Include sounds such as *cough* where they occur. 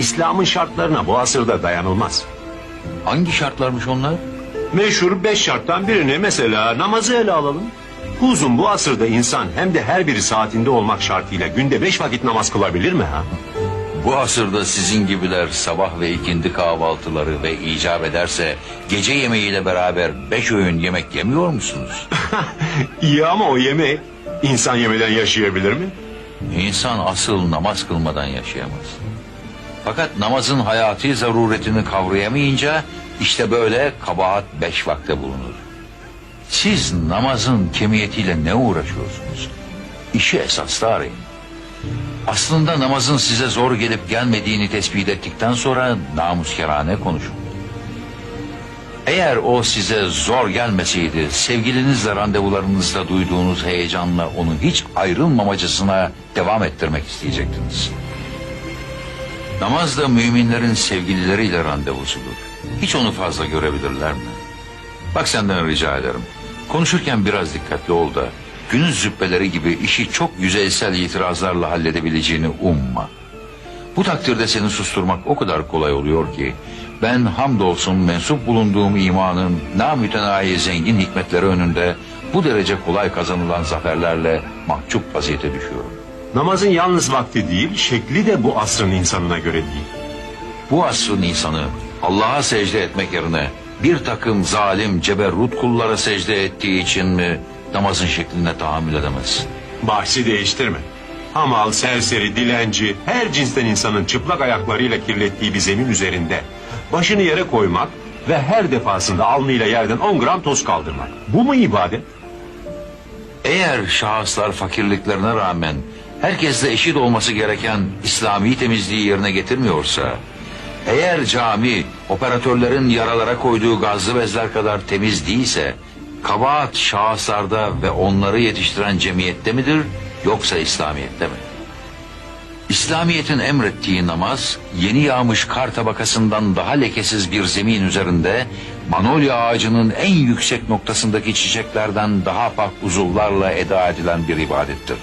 İslam'ın şartlarına bu asırda dayanılmaz. Hangi şartlarmış onlar? Meşhur beş şarttan birini mesela namazı ele alalım. Kuzum bu asırda insan hem de her biri saatinde olmak şartıyla günde beş vakit namaz kılabilir mi ha? Bu asırda sizin gibiler sabah ve ikindi kahvaltıları ve icap ederse gece yemeğiyle beraber beş öğün yemek yemiyor musunuz? *laughs* İyi ama o yemek insan yemeden yaşayabilir mi? İnsan asıl namaz kılmadan yaşayamaz. Fakat namazın hayati zaruretini kavrayamayınca işte böyle kabahat beş vakte bulunur. Siz namazın kemiyetiyle ne uğraşıyorsunuz? İşi esasda arayın. Aslında namazın size zor gelip gelmediğini tespit ettikten sonra namuskerane konuşun. Eğer o size zor gelmeseydi sevgilinizle randevularınızda duyduğunuz heyecanla onu hiç ayrılmamacasına devam ettirmek isteyecektiniz. Namaz da müminlerin sevgilileriyle randevusudur. Hiç onu fazla görebilirler mi? Bak senden rica ederim. Konuşurken biraz dikkatli ol da günün züppeleri gibi işi çok yüzeysel itirazlarla halledebileceğini umma. Bu takdirde seni susturmak o kadar kolay oluyor ki ben hamdolsun mensup bulunduğum imanın namütenayi zengin hikmetleri önünde bu derece kolay kazanılan zaferlerle mahcup vaziyete düşüyorum. Namazın yalnız vakti değil, şekli de bu asrın insanına göre değil. Bu asrın insanı Allah'a secde etmek yerine bir takım zalim ceberrut kullara secde ettiği için mi namazın şekline tahammül edemez? Bahsi değiştirme. Hamal, serseri, dilenci, her cinsten insanın çıplak ayaklarıyla kirlettiği bir zemin üzerinde başını yere koymak ve her defasında alnıyla yerden 10 gram toz kaldırmak. Bu mu ibadet? Eğer şahıslar fakirliklerine rağmen herkesle eşit olması gereken İslami temizliği yerine getirmiyorsa, eğer cami operatörlerin yaralara koyduğu gazlı bezler kadar temiz değilse, kabahat şahıslarda ve onları yetiştiren cemiyette midir yoksa İslamiyet'te mi? İslamiyet'in emrettiği namaz yeni yağmış kar tabakasından daha lekesiz bir zemin üzerinde manolya ağacının en yüksek noktasındaki çiçeklerden daha pak uzuvlarla eda edilen bir ibadettir.